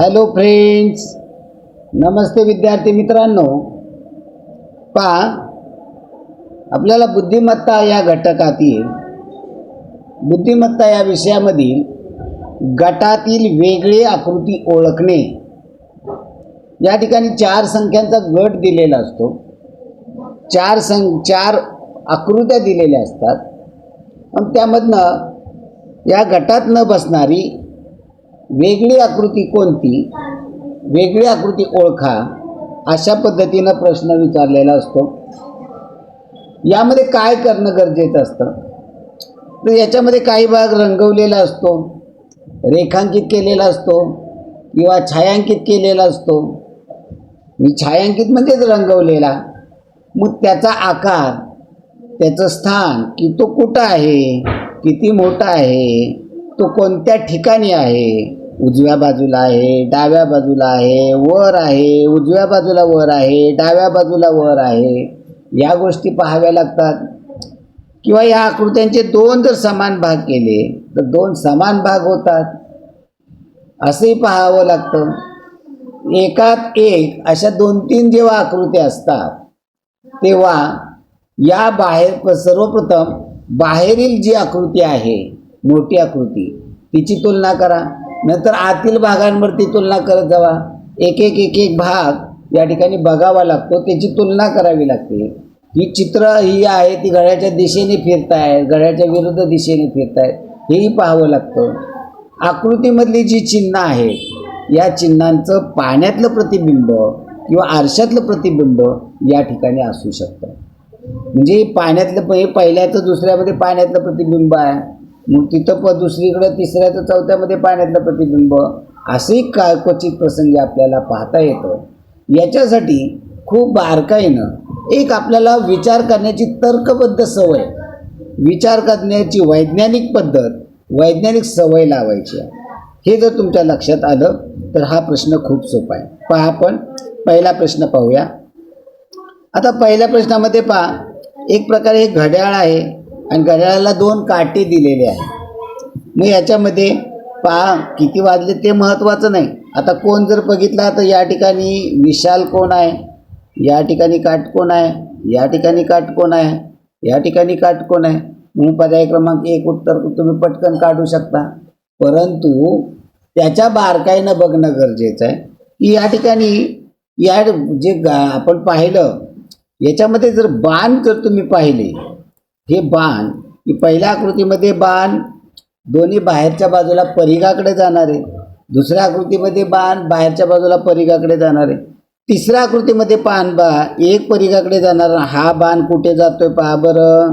Hello friends नमस्ते विद्यार्थी मित्रांनो. पहा आपल्याला बुद्धिमत्ता या घटकातील बुद्धिमत्ता या विषयामधील गटातील वेगळी आकृती ओळखणे. या ठिकाणी चार संख्यांचा गट दिलेला असतो. चार सं चार आकृत्या दिलेल्या असतात. आणि त्यामधनं या गटात न बसणारी वेगळी आकृती कोणती? वेगळी आकृती ओळखा. अशा पद्धतीनं प्रश्न विचारलेला असतो. यामध्ये काय करणं गरजेचं असतं? तर याच्यामध्ये काही भाग रंगवलेला असतो रेखांकित केलेला असतो किंवा छायांकित केलेला असतो. मी छायांकित म्हणजेच रंगवलेला. मग त्याचा आकार त्याचं स्थान की तो कुठं आहे किती मोठा आहे तो कोणत्या ठिकाणी आहे उजव्या बाजूला आहे डाव्या बाजूला आहे वर आहे उजव्या बाजूला वर आहे डाव्या बाजूला वर आहे. या गोष्टी पाहाव्या लागतात. किंवा या आकृत्यांचे दोन जर समान भाग केले तर दोन समान भाग होतात. असंही पाहावं लागतं. एकात एक अशा दोन तीन जेव्हा आकृत्या असतात तेव्हा या बाहेर सर्वप्रथम बाहेरील जी आकृती आहे मोठी आकृती तिची तुलना करा. नंतर आतील भागांवरती तुलना करत जावा. एक एक एक एक भाग या ठिकाणी बघावा लागतो. त्याची तुलना करावी लागते. ही चित्र ही आहे ती घड्याच्या दिशेने फिरत आहे घड्याच्या विरुद्ध दिशेने फिरत आहे हेही पाहावं लागतं. आकृतीमधली जी चिन्ह आहेत या चिन्हांचं पाण्यातलं प्रतिबिंब किंवा आरशातलं प्रतिबिंब या ठिकाणी असू शकतं. म्हणजे पाण्यातलं हे पहिल्याचं दुसऱ्यामध्ये पाण्यातलं प्रतिबिंब आहे. मग तिथं प दुसरीकडं तर चौथ्यामध्ये पाण्यातलं प्रतिबिंब. असंही का क्वचित प्रसंगी आपल्याला पाहता येतं? याच्यासाठी खूप बारकाईनं एक आपल्याला विचार करण्याची तर्कबद्ध सवय विचार करण्याची वैज्ञानिक पद्धत वैज्ञानिक सवय लावायची आहे. हे जर तुमच्या लक्षात आलं तर हा प्रश्न खूप सोपा आहे. पहा आपण पहिला प्रश्न पाहूया. आता पहिल्या प्रश्नामध्ये पहा एक प्रकारे हे घड्याळ आहे. आणि घड्याळाला दोन काटे दिलेले आहे मग याच्यामध्ये पहा किती वाजले ते महत्त्वाचं नाही. आता कोण जर बघितला तर या ठिकाणी विशाल कोण आहे? या ठिकाणी काट कोण आहे? या ठिकाणी काटकोण आहे? या ठिकाणी काट कोण आहे? म्हणून पर्याय क्रमांक एक उत्तर तुम्ही पटकन काढू शकता. परंतु त्याच्या बारकाईनं बघणं गरजेचं आहे. की या ठिकाणी या जे गा आपण पाहिलं याच्यामध्ये जर बाण जर तुम्ही पाहिले हे बाण की पहिल्या आकृतीमध्ये बाण दोन्ही बाहेरच्या बाजूला परिघाकडे आहे. दुसऱ्या आकृतीमध्ये बाण बाहेरच्या बाजूला परिघाकडे आहे. तिसऱ्या आकृतीमध्ये पान बा एक परिघाकडे जाणार हा बाण कुठे जातोय पहा बरं.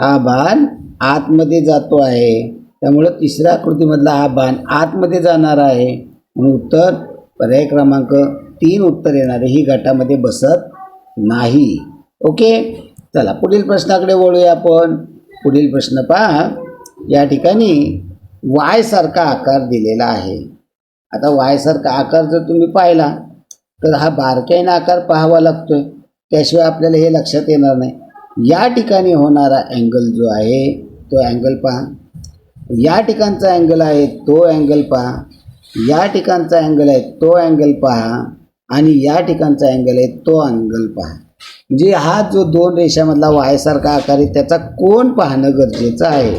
हा बाण आतमध्ये जातो आहे. त्यामुळं तिसऱ्या आकृतीमधला हा बाण आतमध्ये जाणार आहे. म्हणून उत्तर पर्याय क्रमांक तीन उत्तर येणारे ही गटामध्ये बसत नाही. ओके? चला पुढील प्रश्नाकडे वळूया आपण. पुढील प्रश्न पहा. या ठिकाणी वाय सारखा आकार दिलेला आहे. आता वाय सारखा आकार जर तुम्ही पाहिला तर हा बारकाईनं आकार पाहावा लागतोय. त्याशिवाय आपल्याला हे लक्षात येणार नाही. या ठिकाणी होणारा अँगल जो आहे तो अँगल पहा. या ठिकाणचा अँगल आहे तो अँगल पहा. या ठिकाणचा अँगल आहे तो अँगल पहा. आणि या ठिकाणचा अँगल आहे तो अँगल पहा. म्हणजे हा जो दोन रेषामधला वायसारखा आकार आहे त्याचा कोण पाहणं गरजेचं आहे?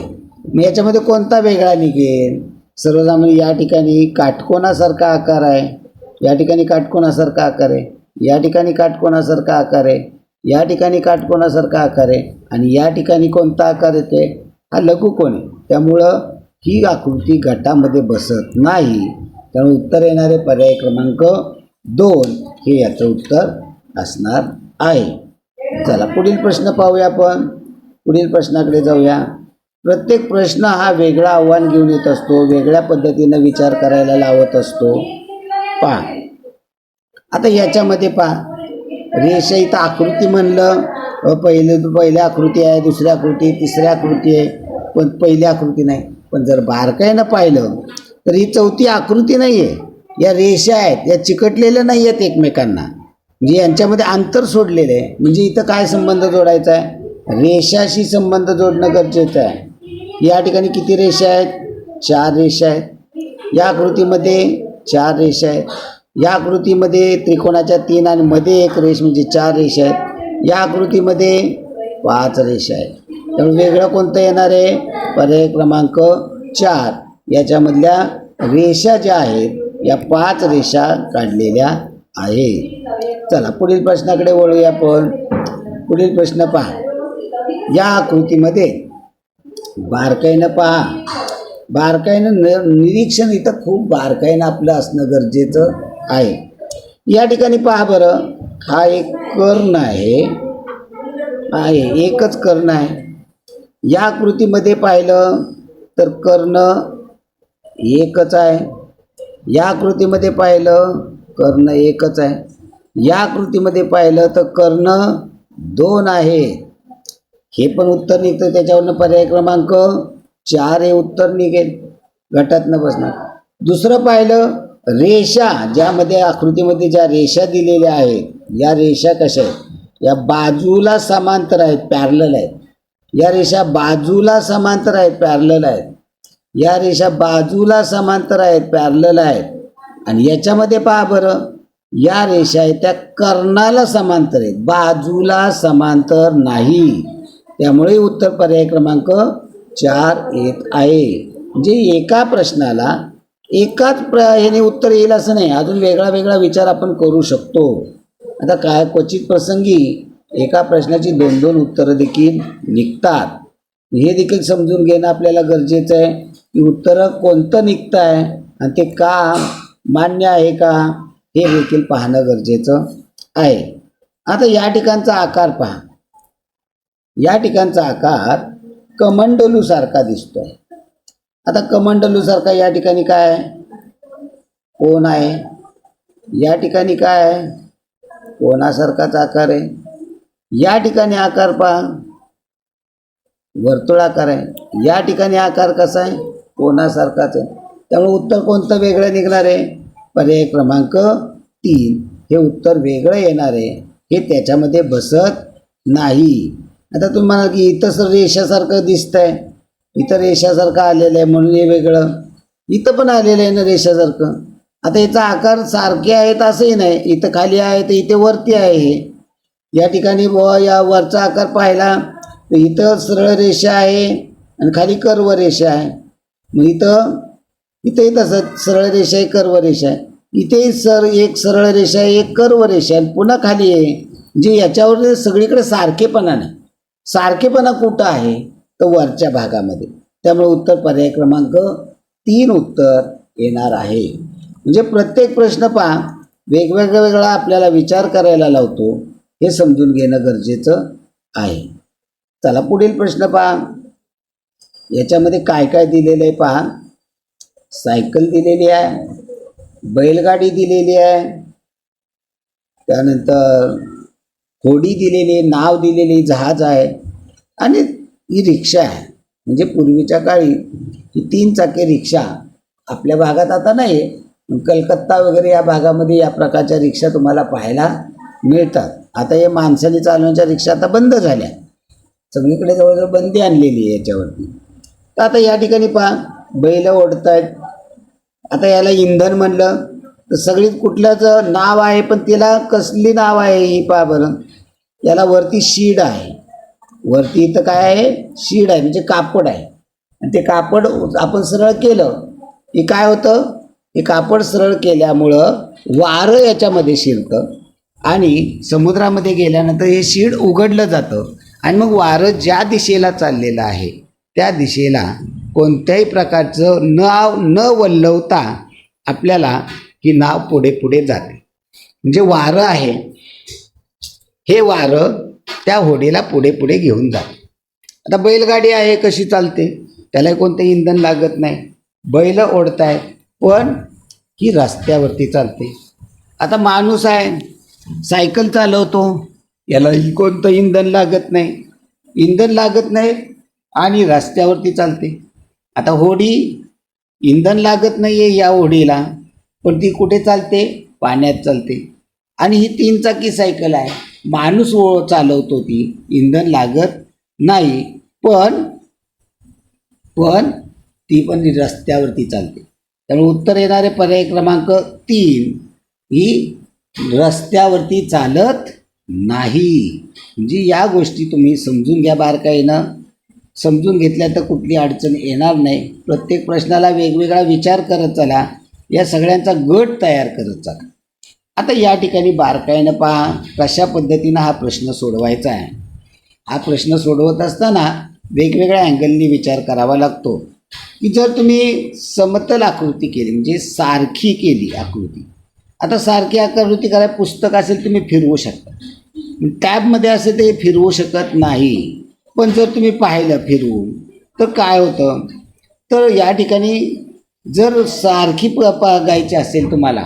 मग याच्यामध्ये कोणता वेगळा निघेल? सर्वसामान्य या ठिकाणी काटकोणासारखा आकार आहे या ठिकाणी काटकोणासारखा आकार आहे या ठिकाणी काटकोणासारखा आकार आहे या ठिकाणी काटकोणासारखा आकार आहे आणि या ठिकाणी कोणता आकार येते हा लघुकोण आहे. त्यामुळं ही आकृती गटामध्ये बसत नाही. त्यामुळे उत्तर येणारे पर्याय क्रमांक दोन हे याचं उत्तर असणार आहे चला पुढील प्रश्न पाहूया आपण. पुढील प्रश्नाकडे जाऊया. प्रत्येक प्रश्न हा वेगळा आव्हान घेऊन येत असतो वेगळ्या पद्धतीनं विचार करायला लावत असतो. पहा. आता याच्यामध्ये पहा. रेष इथं आकृती म्हणलं. पहिले पहिलं पहिल्या आकृती आहे दुसऱ्या आकृती तिसऱ्या आकृती आहे. पण पहिली आकृती नाही. पण जर बारकाईनं पाहिलं तर ही चौथी आकृती नाही आहे या रेषा आहेत या चिकटलेल्या नाही आहेत एकमेकांना. म्हणजे यांच्यामध्ये अंतर सोडलेलं आहे. म्हणजे इथं काय संबंध जोडायचा आहे? रेषाशी संबंध जोडणं गरजेचं आहे. या ठिकाणी किती रेषा आहेत? चार रेषा आहेत. या आकृतीमध्ये चार रेषा आहेत. या आकृतीमध्ये त्रिकोणाच्या तीन आणि मध्ये एक रेष म्हणजे चार रेषा आहेत. या आकृतीमध्ये पाच रेषा आहेत. त्यामुळे वेगळं कोणतं येणार आहे? पर्याय क्रमांक चार. याच्यामधल्या रेषा ज्या आहेत या पाच रेषा काढलेल्या आहे. चला पुढील प्रश्नाकडे वळूया आपण. पुढील प्रश्न पहा. या आकृतीमध्ये बारकाईनं पहा. बारकाईनं न निरीक्षण इथं खूप बारकाईनं आपलं असणं गरजेचं आहे. या ठिकाणी पहा बरं. हा एक कर्ण आहे. आहे एकच कर्ण आहे. या आकृतीमध्ये पाहिलं तर कर्ण एकच आहे. या आकृतीमध्ये पाहिलं कर्ण एकच आहे. या आकृतीमध्ये पाहिलं तर कर्ण दोन आहे. हे पण उत्तर निघतं. त्याच्यावरनं पर्याय क्रमांक चार हे उत्तर निघेल. गटातनं बसणार. दुसरं पाहिलं रेषा. ज्यामध्ये आकृतीमध्ये ज्या रेषा दिलेल्या आहेत या रेषा कशा आहेत? या बाजूला समांतर आहेत पॅरलल आहेत. या रेषा बाजूला समांतर आहेत पॅरलल आहेत. या रेषा बाजूला समांतर आहेत पॅरलल आहेत. आणि याच्यामध्ये पहा बरं या रेषा आहेत त्या कर्णाला समांतर आहेत बाजूला समांतर नाही. त्यामुळे उत्तर पर्याय क्रमांक चार येत आहे. म्हणजे एका प्रश्नाला एकाच प्र ह्याने उत्तर येईल असं नाही अजून वेगळा वेगळा विचार आपण करू शकतो. आता काय क्वचित प्रसंगी एका प्रश्नाची दोन दोन उत्तरं देखील निघतात. हे देखील समजून घेणं आपल्याला गरजेचं आहे की उत्तरं कोणतं निघतं आहे आणि ते का मान्य आहे का? हे देखील पाहणं गरजेचं आहे. आता या ठिकाणचा आकार पहा. या ठिकाणचा आकार कमंडलूसारखा दिसतोय. आता कमंडलूसारखा या ठिकाणी काय? आहे कोण आहे? या ठिकाणी काय? आहे कोणासारखाच आकार आहे. या ठिकाणी आकार पहा. वर्तुळाकार आहे. या ठिकाणी आकार कसा आहे? कोणासारखाच आहे. त्यामुळे उत्तर कोणतं वेगळं निघणार आहे? पर्याय क्रमांक तीन. हे उत्तर वेगळं येणार आहे. हे त्याच्यामध्ये बसत नाही. आता तुम्ही म्हणाल की इथं सर रेषासारखं दिसतंय. इथं रेषासारखं आलेलं आहे म्हणून हे वेगळं. इथं पण आलेलं आहे ना रेषासारखं. आता याचा आकार सारखे आहेत असंही नाही. इथं खाली आहे तर इथे वरती आहे हे. या ठिकाणी व या वरचा आकार पाहिला तर इथं सरळ रेषा आहे आणि खाली कर्व रेषा आहे. मग इथं इथेही तसंच सरळ रेषा आहे कर्व रेषा आहे. इथेही सर एक सरळ रेषा आहे एक कर्व रेषा आहे. पुन्हा खाली आहे जे याच्यावर सगळीकडे सारखेपणा नाही. सारखेपणा कुठं आहे? तर वरच्या भागामध्ये. त्यामुळे उत्तर पर्याय क्रमांक तीन उत्तर येणार आहे. म्हणजे प्रत्येक प्रश्न पहा. वेगवेगळा वेगळा आपल्याला विचार करायला लावतो. हे समजून घेणं गरजेचं आहे. चला पुढील प्रश्न पहा. याच्यामध्ये काय काय दिलेलं आहे पहा. सायकल दिलेली आहे बैलगाडी दिलेली आहे. त्यानंतर होडी दिलेली आहे नाव दिलेली जहाज आहे आणि ही रिक्षा आहे. म्हणजे पूर्वीच्या काळी ही तीन चाकी रिक्षा आपल्या भागात आता नाही आहे कलकत्ता वगैरे या भागामध्ये या प्रकारच्या रिक्षा तुम्हाला पाहायला मिळतात. आता या माणसाने चालवण्याच्या रिक्षा आता बंद झाल्या. सगळीकडे जवळजवळ बंदी आणलेली आहे याच्यावरती. तर आता या ठिकाणी पहा बैल ओढत आहेत आता याला इंधन म्हणलं तर सगळीत कुठल्याच नाव आहे पण तिला कसली नाव आहे ही पहा बरं. याला वरती शीड आहे. वरती इथं काय आहे? शीड आहे म्हणजे कापड आहे. आणि ते कापड आपण सरळ केलं की काय होतं? हे कापड सरळ केल्यामुळं वारं याच्यामध्ये शिरतं. आणि समुद्रामध्ये गेल्यानंतर हे शीड उघडलं जातं. आणि मग वारं ज्या दिशेला चाललेलं आहे त्या दिशेला कोणत्याही प्रकारचं नाव न वल्लवता आपल्याला ही नाव पुढे पुढे जाते. म्हणजे वारं आहे. हे वारं त्या होडीला पुढे पुढे घेऊन जाते. आता बैलगाडी आहे कशी चालते? त्याला कोणतं इंधन लागत नाही. बैल ओढतायत पण ही रस्त्यावरती चालते. आता माणूस आहे सायकल चालवतो यालाही कोणतं इंधन लागत नाही. इंधन लागत नाही आणि रस्त्यावरती चालते. आता होडी इंधन लागत नाही आहे या होडीला पण ती कुठे चालते? पाण्यात चालते. आणि ही तीन चाकी सायकल आहे. माणूस चालवतो ती. इंधन लागत नाही पण पण ती पण रस्त्यावरती चालते. त्यामुळे उत्तर येणारे पर्याय क्रमांक तीन ही रस्त्यावरती चालत नाही. म्हणजे या गोष्टी तुम्ही समजून घ्या बारकाईनं. समजून घेतल्या तर कुठली अडचण येणार नाही. प्रत्येक प्रश्नाला वेगवेगळा विचार करत चला. या सगळ्यांचा गट तयार करत चला. आता या ठिकाणी बारकाईनं पहा कशा पद्धतीनं हा प्रश्न सोडवायचा आहे. हा प्रश्न सोडवत असताना वेगवेगळ्या अँगलनी विचार करावा लागतो. की जर तुम्ही समतल आकृती केली म्हणजे सारखी केली आकृती. आता सारखी आकृती करायला पुस्तक असेल तुम्ही फिरवू शकता. टॅबमध्ये असेल तर हे फिरवू शकत नाही. पण जर तुम्ही पाहिलं फिरवून तर काय होतं? तर या ठिकाणी जर सारखी प बघायची असेल तुम्हाला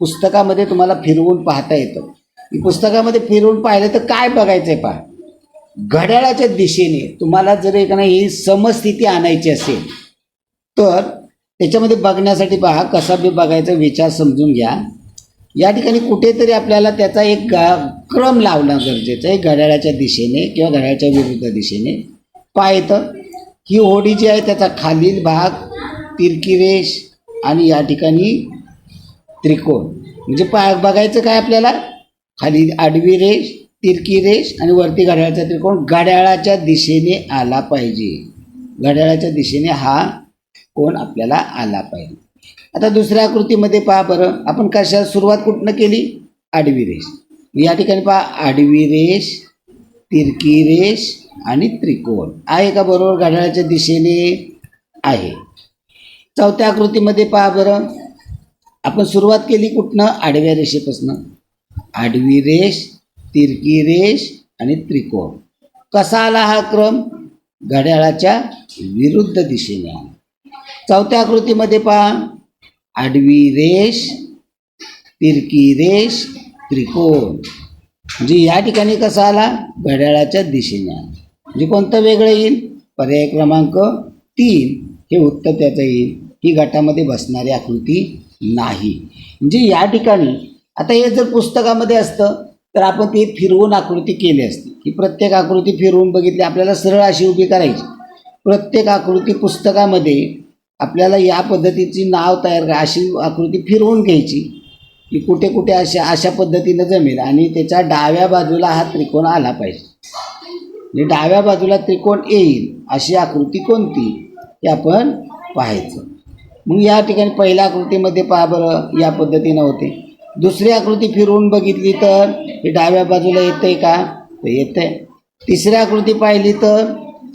पुस्तकामध्ये तुम्हाला फिरवून पाहता येतं. पुस्तकामध्ये फिरवून पाहिलं तर काय बघायचं आहे पहा? घड्याळाच्या दिशेने तुम्हाला जर एक ही समस्थिती आणायची असेल तर त्याच्यामध्ये बघण्यासाठी पहा कसा बी बघायचा विचार समजून घ्या. या ठिकाणी कुठेतरी आपल्याला त्याचा एक गा- क्रम लावणं गरजेचं आहे घड्याळाच्या दिशेने किंवा घड्याळाच्या विरुद्ध दिशेने. पाहतं ही होडी जी आहे त्याचा खालील भाग तिरकी रेष आणि या ठिकाणी त्रिकोण. म्हणजे पा बघायचं काय आपल्याला? खाली आडवी रेष तिरकी रेष आणि वरती घड्याळाचा त्रिकोण घड्याळाच्या दिशेने आला पाहिजे. घड्याळाच्या दिशेने हा कोण आपल्याला आला पाहिजे. आता दुसऱ्या आकृतीमध्ये पहा बरं. आपण कशा सुरुवात कुठनं केली? आडवी रेष. या ठिकाणी पहा आडवी रेष तिरकी रेष आणि त्रिकोण. आहे का बरोबर? घड्याळाच्या दिशेने आहे. चौथ्या आकृतीमध्ये पहा बरं. आपण सुरुवात केली कुठनं? आडव्या रेषेपासनं. आडवी रेष तिरकी रेष आणि त्रिकोण. कसा आला हा क्रम? घड्याळाच्या विरुद्ध दिशेने आला. चौथ्या आकृतीमध्ये पहा. आडवी रेष तिरकी रेष त्रिकोण. म्हणजे या ठिकाणी कसा आला? घड्याळाच्या दिशेने आला. म्हणजे कोणतं वेगळं येईल? पर्याय क्रमांक तीन. हे उत्तर त्याचं येईल. ही गटामध्ये बसणारी आकृती नाही. म्हणजे या ठिकाणी आता हे जर पुस्तकामध्ये असतं तर आपण ती फिरवून आकृती केली असती. ही प्रत्येक आकृती फिरवून बघितली आपल्याला सरळ अशी उभी करायची. प्रत्येक आकृती पुस्तकामध्ये आपल्याला या पद्धतीची नाव तयार करा अशी आकृती फिरवून घ्यायची की कुठे कुठे अशा अशा पद्धतीनं जमेल आणि त्याच्या डाव्या बाजूला हा त्रिकोण आला पाहिजे. म्हणजे डाव्या बाजूला त्रिकोण येईल अशी आकृती कोणती? हे आपण पाहायचं. मग या ठिकाणी पहिल्या आकृतीमध्ये पहा बरं या पद्धतीनं होते. दुसरी आकृती फिरवून बघितली तर हे डाव्या बाजूला येतं आहे का? तर आहे तिसरी आकृती पाहिली तर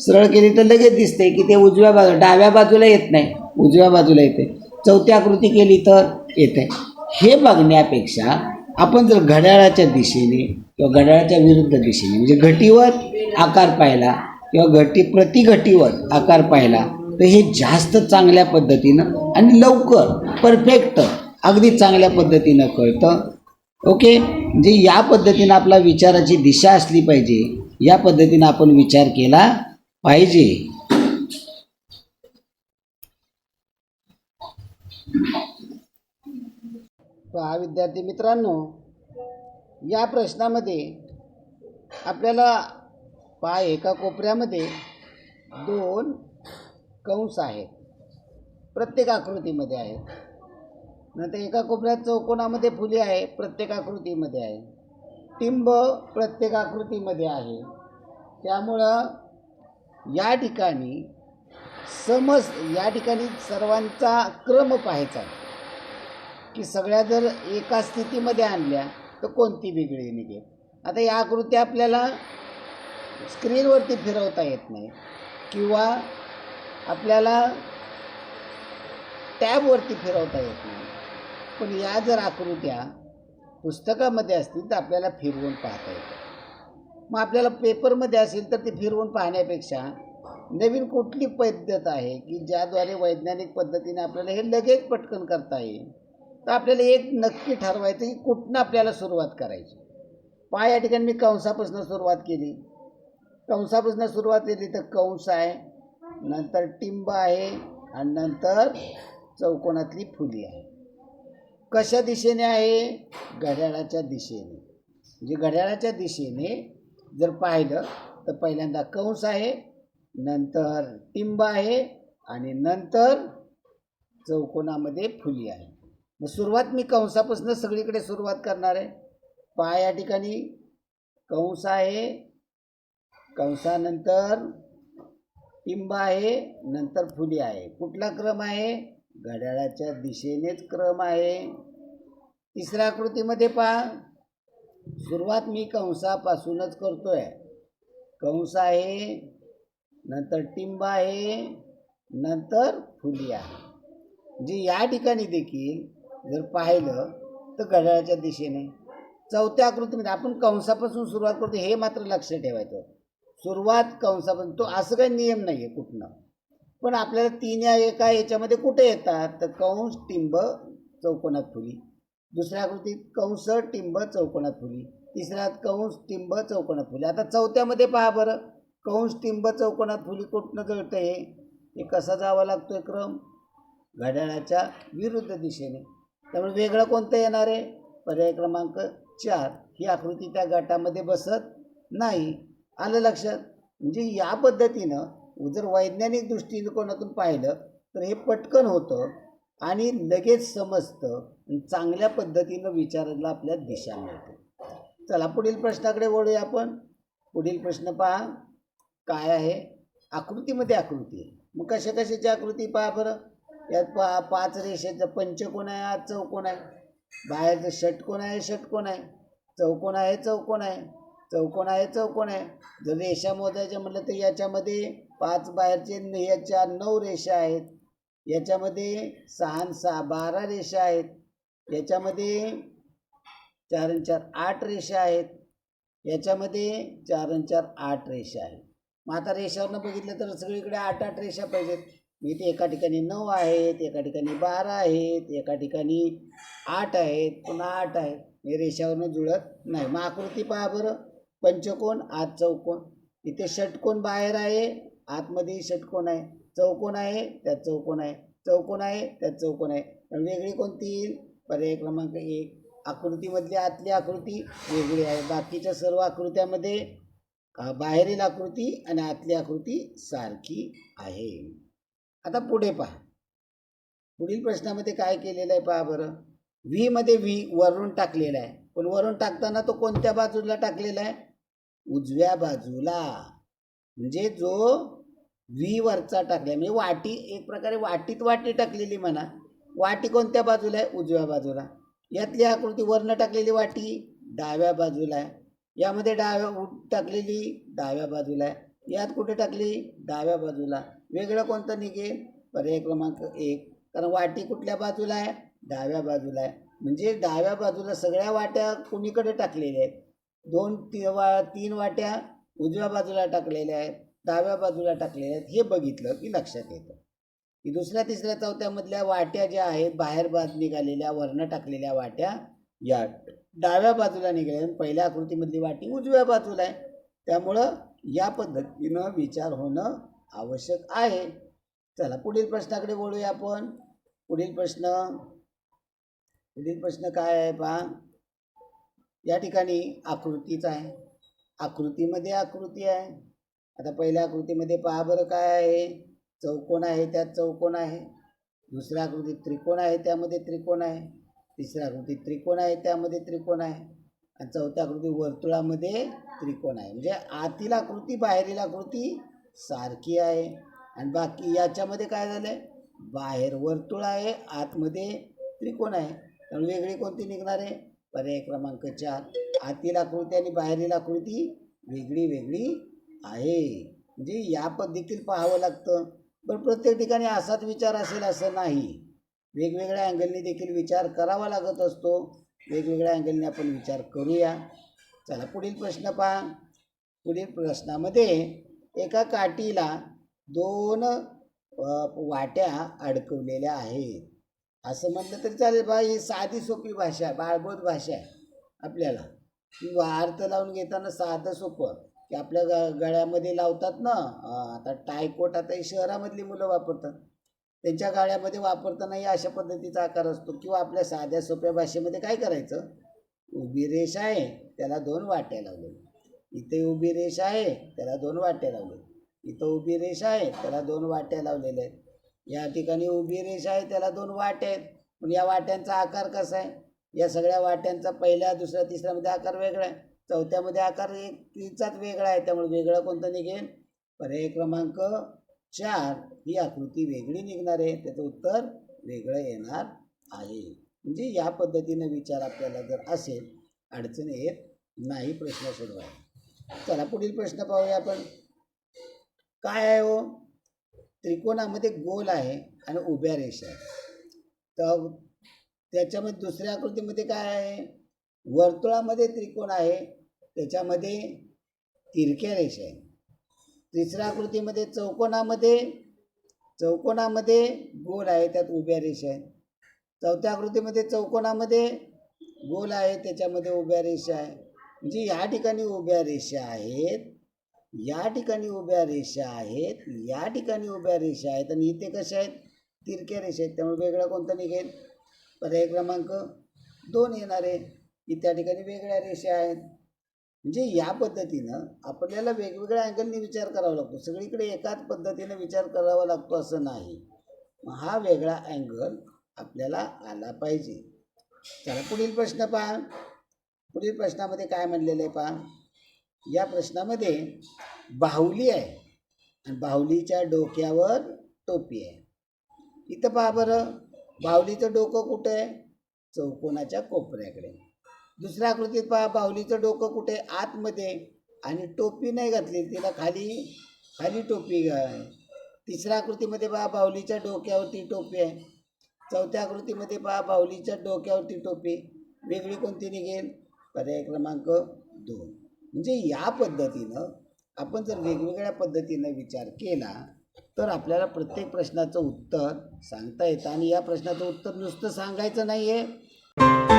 सरळ केली तर लगेच दिसते की ते उजव्या बाजू डाव्या बाजूला येत नाही. उजव्या बाजूला येते. चौथी आकृती केली तर येते. हे बघण्यापेक्षा आपण जर घड्याळाच्या दिशेने किंवा घड्याळाच्या विरुद्ध दिशेने म्हणजे घटीवर आकार पाहिला किंवा घटी प्रति घटीवर आकार पाहिला तर हे जास्त चांगल्या पद्धतीनं आणि लवकर परफेक्ट अगदी चांगल्या पद्धतीनं कळतं. ओके? म्हणजे या पद्धतीनं आपला विचाराची दिशा असली पाहिजे. या पद्धतीनं आपण विचार केला पाहिजे. पहा विद्यार्थी मित्रांनो या प्रश्नामध्ये आपल्याला पहा एका कोपऱ्यामध्ये दोन कंस आहेत. प्रत्येक आकृतीमध्ये आहेत. नंतर एका कोपऱ्यात चौकोनामध्ये फुले आहे प्रत्येक आकृतीमध्ये आहे टिंब प्रत्येक आकृतीमध्ये आहे. त्यामुळं या ठिकाणी समज या ठिकाणी सर्वांचा क्रम पाहायचा आहे. की सगळ्या जर एका स्थितीमध्ये आणल्या तर कोणती वेगळी निघेल? आता या आकृती आपल्याला स्क्रीनवरती फिरवता येत नाही. किंवा आपल्याला टॅबवरती फिरवता येत नाही. पण या जर आकृत्या पुस्तकामध्ये असतील तर आपल्याला फिरवून पाहता येतं. मग आपल्याला पेपरमध्ये असेल तर ते फिरवून पाहण्यापेक्षा नवीन कुठली पद्धत आहे की ज्याद्वारे वैज्ञानिक पद्धतीने आपल्याला हे लगेच पटकन करता येईल? तर आपल्याला एक नक्की ठरवायचं की कुठनं आपल्याला सुरुवात करायची. पहा या ठिकाणी मी कंसापासून सुरुवात केली. कंसापासून सुरुवात केली तर कंस आहे नंतर टिंब आहे आणि नंतर चौकोनातली फुली आहे. कशा दिशेने आहे? घड्याळाच्या दिशेने. म्हणजे घड्याळाच्या दिशेने जर पाहिलं तर पहिल्यांदा कंस आहे नंतर टिंब आहे आणि नंतर चौकोनामध्ये फुली आहे. मग सुरुवात मी कंसापासून सगळीकडे सुरुवात करणार आहे. पहा या ठिकाणी कंस आहे कंसानंतर टिंब आहे नंतर फुली आहे. कुठला क्रम आहे? घड्याळाच्या दिशेनेच क्रम आहे. तिसऱ्या आकृतीमध्ये पहा. सुरुवात मी कंसापासूनच करतो आहे कंस आहे नंतर टिंब आहे नंतर फुली आहे. जे या ठिकाणी देखील जर पाहिलं तर घड्याळाच्या दिशेने. चौथ्या आकृतीमध्ये आपण कंसापासून सुरुवात करतो हे मात्र लक्ष ठेवायचं सुरुवात कंसापासून तो असं काही नियम नाही आहे कुठनं. पण आपल्याला तीन या एका याच्यामध्ये कुठे येतात? तर कंस टिंब चौकोनात फुली. दुसऱ्या आकृतीत कंस टिंब चौकोनात फुली. तिसऱ्यात कंस टिंब चौकोनात फुली. आता चौथ्यामध्ये पहा बरं. कंस टिंब चौकोनात फुली कुठनं जळतं हे? हे कसा जावा लागतोय क्रम? घड्याळाच्या विरुद्ध दिशेने. त्यामुळे वेगळं कोणतं येणार आहे? पर्याय क्रमांक चार. ही आकृती त्या गटामध्ये बसत नाही. आलं लक्षात? म्हणजे या पद्धतीनं जर वैज्ञानिक दृष्टिकोनातून पाहिलं तर हे पटकन होतं. आणि लगेच समजतं चांगल्या पद्धतीनं विचारायला आपल्या दिशा मिळते. चला पुढील प्रश्नाकडे वळूया आपण. पुढील प्रश्न पहा. काय आहे? आकृतीमध्ये आकृती. आहे मग कशा कशाची आकृती पहा बरं. यात पहा पाच रेषेचं पंचकोण आहे? हा चौकोन आहे? बाहेरचं षटकोण आहे? षटकोण आहे? चौकोन आहे? चौकोन आहे? चौकोन आहे? चौकोन आहे? जर रेषा मोजायच्या म्हटलं तर याच्यामध्ये पाच बाहेरचे याच्या नऊ रेषा आहेत. याच्यामध्ये सहा आणि सहा बारा रेषा आहेत. याच्यामध्ये चार आणि चार आठ रेषा आहेत. याच्यामध्ये चार आणि चार आठ रेषा आहेत. मग आता रेषावरनं बघितलं तर सगळीकडे आठ आठ रेषा पाहिजेत. मी ते एका ठिकाणी नऊ आहेत एका ठिकाणी बारा आहेत एका ठिकाणी आठ आहेत पुन्हा आठ आहेत. हे रेषावरनं जुळत नाही. मग आकृती पहा बरं. पंचकोन आत चौकोन. इथे षटकोन बाहेर आहे आतमध्ये षटकोन आहे. चौकोन आहे त्यात चौकोन आहे. चौकोन आहे त्यात चौकोन आहे. पण वेगळी कोणती येईल? पर्याय क्रमांक एक. आकृतीमधली आतली आकृती वेगळी आहे. बाकीच्या सर्व आकृत्यामध्ये बाहेरील आकृती आणि आतली आकृती सारखी आहे. आता पुढे पहा. पुढील प्रश्नामध्ये काय केलेलं आहे पहा बरं. व्हीमध्ये व्ही वरून टाकलेला आहे. पण वरून टाकताना तो कोणत्या बाजूला टाकलेला आहे? उजव्या बाजूला. म्हणजे जो व्ही वरचा टाकला म्हणजे वाटी एक प्रकारे वाटीत वाटी टाकलेली म्हणा. वाटी कोणत्या बाजूला आहे? उजव्या बाजूला. यातली आकृती वरनं टाकलेली वाटी डाव्या बाजूला आहे. यामध्ये डाव्या उ- टाकलेली डाव्या बाजूला आहे. यात कुठे टाकली? डाव्या बाजूला. वेगळं कोणतं निघेल पर्याय क्रमांक एक. कारण वाटी कुठल्या बाजूला आहे? डाव्या बाजूला आहे. म्हणजे डाव्या बाजूला सगळ्या वाट्या कुणीकडे टाकलेल्या आहेत? दोन ती वा तीन वाट्या उजव्या बाजूला टाकलेल्या आहेत. डाव्या बाजूला टाकलेले आहेत हे बघितलं की लक्षात येतं. की दुसऱ्या तिसऱ्या चौथ्यामधल्या वाट्या ज्या आहेत बाहेर बाज निघालेल्या वरनं टाकलेल्या वाट्या या डाव्या बाजूला निघाल्या. आणि पहिल्या आकृतीमधली वाटी उजव्या बाजूला आहे. त्यामुळं या पद्धतीनं विचार होणं आवश्यक आहे. चला पुढील प्रश्नाकडे वळूया आपण. पुढील प्रश्न पुढील प्रश्न काय आहे पहा. या ठिकाणी आकृतीच आहे. आकृतीमध्ये आकृती आहे. आता पहिल्या आकृतीमध्ये पहा बरं काय आहे. चौकोन आहे त्यात चौकोन आहे. दुसऱ्या आकृतीत त्रिकोण आहे त्यामध्ये त्रिकोण आहे. तिसऱ्या आकृतीत त्रिकोण आहे त्यामध्ये त्रिकोण आहे. आणि चौथ्या आकृती वर्तुळामध्ये त्रिकोण आहे. म्हणजे आतील आकृती बाहेरील आकृती सारखी आहे. आणि बाकी याच्यामध्ये काय झालं आहे बाहेर वर्तुळ आहे आतमध्ये त्रिकोण आहे. त्यामुळे वेगळी कोणती निघणार आहे? पर्याय क्रमांक चार. आतील आकृती आणि बाहेरील आकृती वेगळी वेगळी आहे. म्हणजे या पद्धतीत पाहावं लागतं. पण प्रत्येक ठिकाणी असाच विचार असेल असं नाही. वेगवेगळ्या अँगलनी देखील विचार करावा लागत असतो. वेगवेगळ्या अँगलने आपण विचार करूया. चला पुढील प्रश्न पहा. पुढील प्रश्नामध्ये एका काठीला दोन वाट्या अडकवलेल्या आहेत. असं म्हटलं तरी चालेल बा. ही साधी सोपी भाषा आहे. बाळबोध भाषा आहे आपल्याला. वार्थ अर्थ लावून घेताना साधं सोपं. की आपल्या ग गळ्यामध्ये लावतात ना आता टायकोट आता ही शहरामधली मुलं वापरतात. त्यांच्या गाळ्यामध्ये वापरतानाही अशा पद्धतीचा आकार असतो किंवा आपल्या साध्या सोप्या भाषेमध्ये काय करायचं? उभी रेष आहे त्याला दोन वाट्या लावलेल्या. इथे उभी रेष आहे त्याला दोन वाट्या लावलेल्या. इथं उभी रेष आहे त्याला दोन वाट्या लावलेल्या आहेत. या ठिकाणी उभी रेषा आहे त्याला दोन वाट्या आहेत. पण या वाट्यांचा आकार कसा आहे? या सगळ्या वाट्यांचा पहिल्या दुसऱ्या तिसऱ्यामध्ये आकार वेगळा आहे. चौथ्यामध्ये आकार एक तिचाच वेगळा आहे त्यामुळे वेगळं कोणतं निघेल? पर्याय क्रमांक चार. ही आकृती वेगळी निघणार आहे त्याचं उत्तर वेगळं येणार आहे. म्हणजे या पद्धतीनं विचार आपल्याला जर असेल अडचण येत नाही प्रश्न सोडवायला चला पुढील प्रश्न पाहूया आपण. काय आहे हो? त्रिकोणामध्ये गोल आहे आणि उभ्या रेषा आहे तर त्याच्यामध्ये दुसऱ्या आकृतीमध्ये काय आहे? वर्तुळामध्ये त्रिकोण आहे. त्याच्यामध्ये तिरक्या रेषा आहे तिसऱ्या आकृतीमध्ये चौकोनामध्ये चौकोनामध्ये गोल आहे त्यात उभ्या रेषा आहेत. चौथ्या आकृतीमध्ये चौकोनामध्ये गोल आहे त्याच्यामध्ये उभ्या रेषा आहे. म्हणजे या ठिकाणी उभ्या रेषा आहेत या ठिकाणी उभ्या रेषा आहेत या ठिकाणी उभ्या रेषा आहेत. आणि इथे कशा आहेत? तिरक्या रेषा आहेत. त्यामुळे वेगळा कोणता निघेल? पर्याय क्रमांक दोन येणार आहे. की त्या ठिकाणी वेगळ्या रेषा आहेत. म्हणजे या पद्धतीनं आपल्याला वेगवेगळ्या अँगलने विचार करावा लागतो. सगळीकडे एकाच पद्धतीनं विचार करावा लागतो असं नाही. मग हा वेगळा अँगल आपल्याला आला पाहिजे. चला पुढील प्रश्न पहा. पुढील प्रश्नामध्ये काय म्हणलेलं आहे पहा. या प्रश्नामध्ये बाहुली आहे. आणि बाहुलीच्या डोक्यावर टोपी आहे. इथं पहा बरं. बाहुलीचं डोकं कुठं आहे? चौकोनाच्या कोपऱ्याकडे. दुसऱ्या आकृतीत पहा बाहुलीचं डोकं कुठे? आतमध्ये. आणि टोपी नाही घातली तिला खाली खाली टोपी आहे तिसऱ्या आकृतीमध्ये पहा बाहुलीच्या डोक्यावरती टोपी आहे. चौथ्या आकृतीमध्ये पहा बाहुलीच्या डोक्यावरती टोपी. वेगळी कोणती निघेल? पर्याय क्रमांक दोन. म्हणजे या पद्धतीनं आपण जर वेगवेगळ्या पद्धतीनं विचार केला तर आपल्याला प्रत्येक प्रश्नाचं उत्तर सांगता येतं. आणि या प्रश्नाचं उत्तर नुसतं सांगायचं नाही आहे